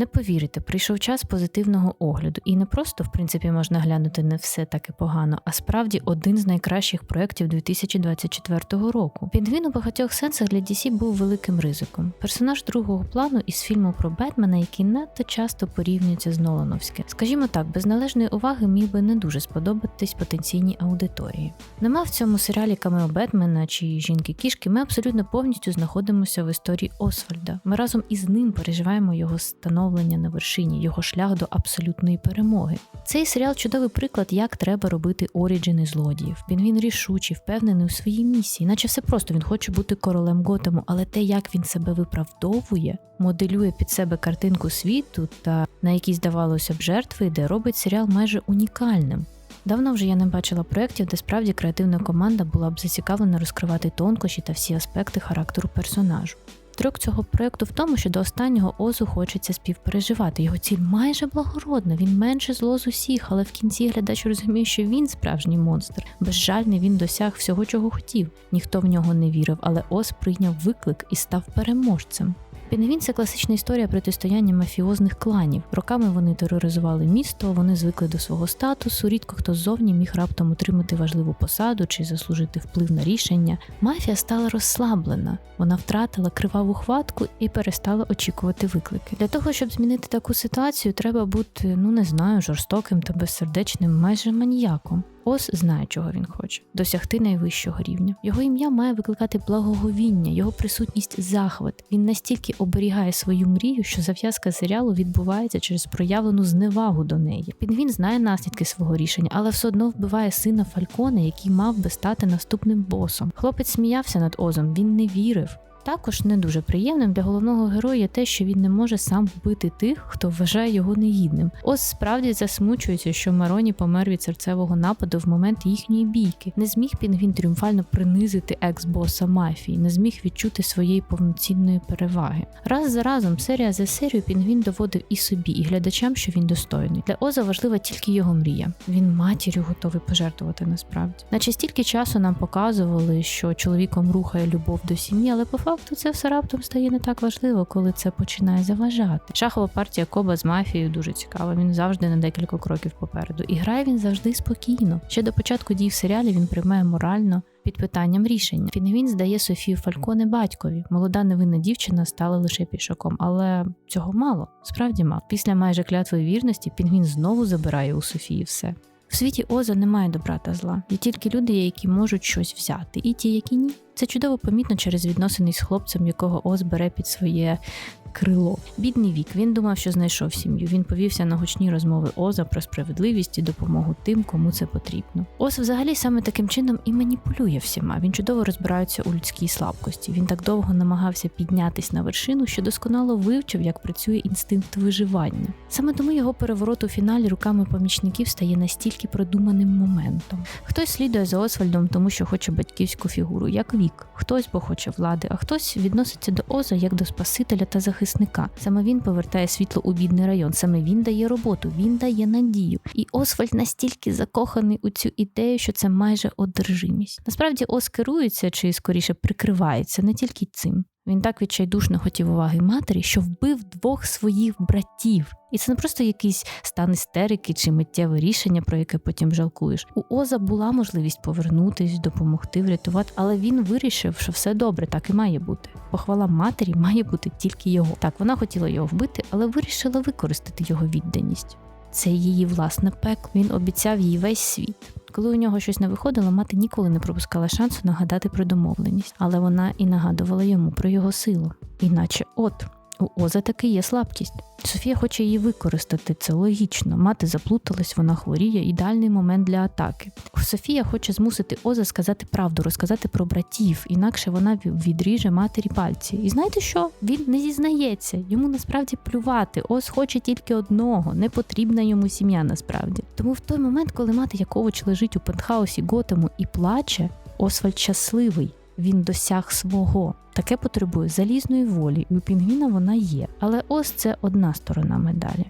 Не повірите, прийшов час позитивного огляду, і не просто в принципі можна глянути не все так погано, а справді один з найкращих проєктів 2024 року. Пінгвін у багатьох сенсах для DC був великим ризиком. Персонаж другого плану із фільму про Бетмена, який надто часто порівнюється з Нолановським. Скажімо так, без належної уваги міг би не дуже сподобатись потенційній аудиторії. Нема в цьому серіалі камео Бетмена чи жінки кішки. Ми абсолютно повністю знаходимося в історії Освальда. Ми разом із ним переживаємо його становлення на вершині, його шлях до абсолютної перемоги. Цей серіал чудовий приклад, як треба робити оріджини злодіїв. Він рішучий, впевнений у своїй місії, наче все просто він хоче бути королем Готему, але те, як він себе виправдовує, моделює під себе картинку світу та на якій здавалося б жертви йде, робить серіал майже унікальним. Давно вже я не бачила проєктів, де справді креативна команда була б зацікавлена розкривати тонкощі та всі аспекти характеру персонажу. Трьох цього проєкту в тому, що до останнього Озу хочеться співпереживати. Його ціль майже благородна, він менше зло з усіх, але в кінці глядач розуміє, що він справжній монстр. Безжальний він досяг всього, чого хотів. Ніхто в нього не вірив, але Оз прийняв виклик і став переможцем. Пінгвін це класична історія протистояння мафіозних кланів. Роками вони тероризували місто, вони звикли до свого статусу. Рідко хто ззовні міг раптом отримати важливу посаду чи заслужити вплив на рішення. Мафія стала розслаблена, вона втратила криваву хватку і перестала очікувати виклики. Для того щоб змінити таку ситуацію, треба бути, ну не знаю, жорстоким та безсердечним, майже маніяком. Ос знає, чого він хоче досягти найвищого рівня. Його ім'я має викликати благоговіння, його присутність захват. Він настільки оберігає свою мрію, що зав'язка серіалу відбувається через проявлену зневагу до неї. Пінгвін знає наслідки свого рішення, але все одно вбиває сина Фалькона, який мав би стати наступним босом. Хлопець сміявся над Озом, він не вірив. Також не дуже приємним для головного героя те, що він не може сам вбити тих, хто вважає його негідним. Ось справді засмучується, що Мароні помер від серцевого нападу в момент їхньої бійки. Не зміг Пінгвін тріумфально принизити екс-боса мафії, не зміг відчути своєї повноцінної переваги. Раз за разом, серія за серією, Пінгвін доводив і собі, і глядачам, що він достойний. Для Оза важлива тільки його мрія. Він матір'ю готовий пожертвувати насправді. Наче стільки часу нам показували, що чоловіком рухає любов до сім'ї, але по факту це все раптом стає не так важливо, коли це починає заважати. Шахова партія Коба з мафією дуже цікава. Він завжди на декілька кроків попереду. І грає він завжди спокійно. Ще до початку дій в серіалі він приймає морально. Під питанням рішення Пінгвін здає Софію Фальконе батькові. Молода невинна дівчина стала лише пішаком, але цього мало, справді мало. Після майже клятвої вірності Пінгвін знову забирає у Софії все. В світі Оза немає добра та зла. Є тільки люди, які можуть щось взяти, і ті, які ні. Це чудово помітно через відносини з хлопцем, якого Оз бере під своє крило. Бідний вік. Він думав, що знайшов сім'ю. Він повівся на гучні розмови Оза про справедливість і допомогу тим, кому це потрібно. Оз взагалі саме таким чином і маніпулює всіма. Він чудово розбирається у людській слабкості. Він так довго намагався піднятись на вершину, що досконало вивчив, як працює інстинкт виживання. Саме тому його переворот у фіналі руками помічників стає настільки продуманим моментом. Хтось слідує за Освальдом, тому що хоче батьківську фігуру, як вік, хтось бо хоче влади, а хтось відноситься до Оза як до спасителя та захисника. Саме він повертає світло у бідний район, саме він дає роботу, він дає надію. І Освальд настільки закоханий у цю ідею, що це майже одержимість. Насправді Оз керується чи скоріше прикривається не тільки цим. Він так відчайдушно хотів уваги матері, що вбив двох своїх братів. І це не просто якийсь стан істерики чи миттєве рішення, про яке потім жалкуєш. У Оза була можливість повернутись, допомогти, врятувати, але він вирішив, що все добре, так і має бути. Похвала матері має бути тільки його. Так, вона хотіла його вбити, але вирішила використати його відданість. Це її власне пекло. Він обіцяв їй весь світ. Коли у нього щось не виходило, мати ніколи не пропускала шансу нагадати про домовленість, але вона і нагадувала йому про його силу. Іначе, от у Оза таки є слабкість. Софія хоче її використати, це логічно. Мати заплуталась, вона хворіє, ідеальний момент для атаки. Софія хоче змусити Оза сказати правду, розказати про братів, інакше вона відріже матері пальці. І знаєте що? Він не зізнається, йому насправді плювати. Оз хоче тільки одного, не потрібна йому сім'я насправді. Тому в той момент, коли мати Якович лежить у пентхаусі Готему і плаче, Освальд щасливий він досяг свого. Таке потребує залізної волі, і у Пінгвіна вона є. Але ось це одна сторона медалі.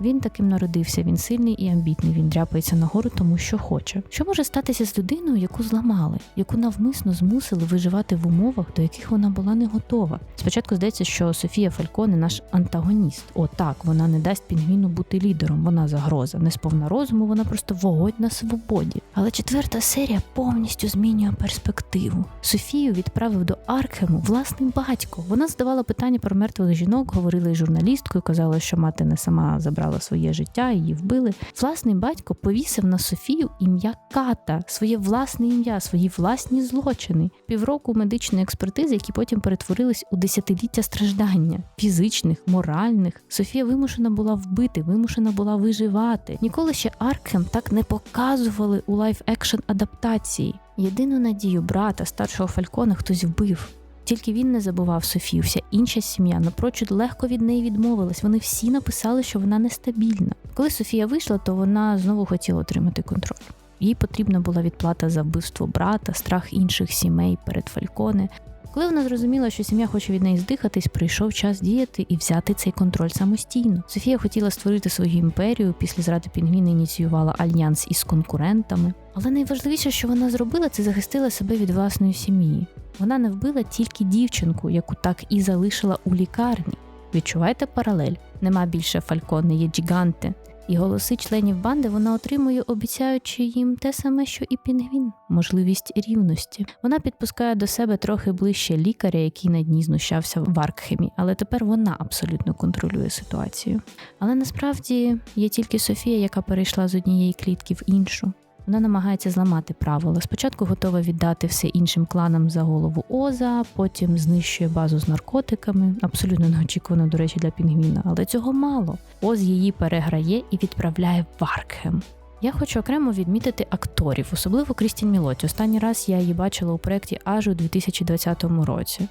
Він таким народився, він сильний і амбітний, він дряпається нагору, тому що хоче. Що може статися з людиною, яку зламали, яку навмисно змусили виживати в умовах, до яких вона була не готова? Спочатку здається, що Софія Фальконе наш антагоніст. О, так, вона не дасть пінгвіну бути лідером, вона загроза. Не сповна розуму, вона просто вогонь на свободі. Але четверта серія повністю змінює перспективу. Софію відправив до Аркхему власний батько. Вона задавала питання про мертвих жінок, говорила із журналісткою, казала, що мати не сама забрала своє життя, її вбили. Власний батько повісив на Софію ім'я Ката, своє власне ім'я, свої власні злочини. Півроку медичної експертизи, які потім перетворились у десятиліття страждання фізичних, моральних. Софія вимушена була вбити, вимушена була виживати. Ніколи ще Аркхем так не показували у лайф-екшн адаптації. Єдину надію брата, старшого Фалькона, хтось вбив. Тільки він не забував Софію, вся інша сім'я напрочуд легко від неї відмовилась. Вони всі написали, що вона нестабільна. Коли Софія вийшла, то вона знову хотіла отримати контроль. Їй потрібна була відплата за вбивство брата, страх інших сімей перед Фальконе. Коли вона зрозуміла, що сім'я хоче від неї здихатись, прийшов час діяти і взяти цей контроль самостійно. Софія хотіла створити свою імперію. Після зради Пінгвіна ініціювала альянс із конкурентами. Але найважливіше, що вона зробила, це захистила себе від власної сім'ї. Вона не вбила тільки дівчинку, яку так і залишила у лікарні. Відчуваєте паралель? Нема більше фалькони, є джіганти. І голоси членів банди вона отримує, обіцяючи їм те саме, що і пінгвін можливість рівності. Вона підпускає до себе трохи ближче лікаря, який на дні знущався в Аркхемі, але тепер вона абсолютно контролює ситуацію. Але насправді є тільки Софія, яка перейшла з однієї клітки в іншу. Вона намагається зламати правила. Спочатку готова віддати все іншим кланам за голову Оза, потім знищує базу з наркотиками. Абсолютно неочікувано, до речі, для пінгвіна. Але цього мало. Оз її переграє і відправляє в Аркхем. Я хочу окремо відмітити акторів, особливо Крістін Мілоті. Останній раз я її бачила у проєкті Аж у 2020 році.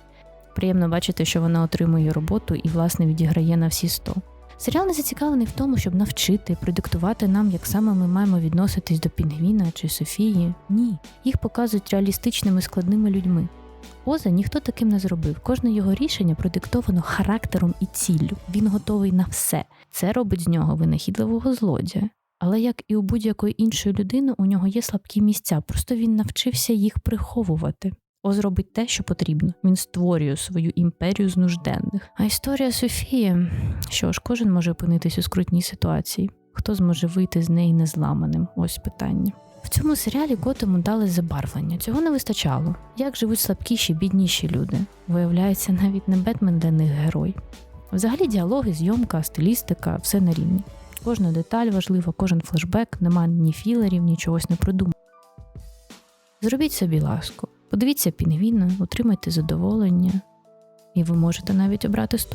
Приємно бачити, що вона отримує роботу і, власне, відіграє на всі 100. Серіал не зацікавлений в тому, щоб навчити, продиктувати нам, як саме ми маємо відноситись до Пінгвіна чи Софії. Ні, їх показують реалістичними складними людьми. Оза ніхто таким не зробив. Кожне його рішення продиктовано характером і ціллю. Він готовий на все. Це робить з нього винахідливого злодія. Але як і у будь-якої іншої людини, у нього є слабкі місця, просто він навчився їх приховувати. Оз робить те, що потрібно. Він створює свою імперію з нужденних. А історія Софії, що ж, кожен може опинитись у скрутній ситуації. Хто зможе вийти з неї незламаним? Ось питання. В цьому серіалі Готему дали забарвлення. Цього не вистачало. Як живуть слабкіші, бідніші люди? Виявляється, навіть не Бетмен для них герой. Взагалі, діалоги, зйомка, стилістика все на рівні. Кожна деталь важлива, кожен флешбек, нема ні філерів, ні чогось не придумано. Зробіть собі ласку. Подивіться пінгвіна, отримайте задоволення, і ви можете навіть обрати сторону.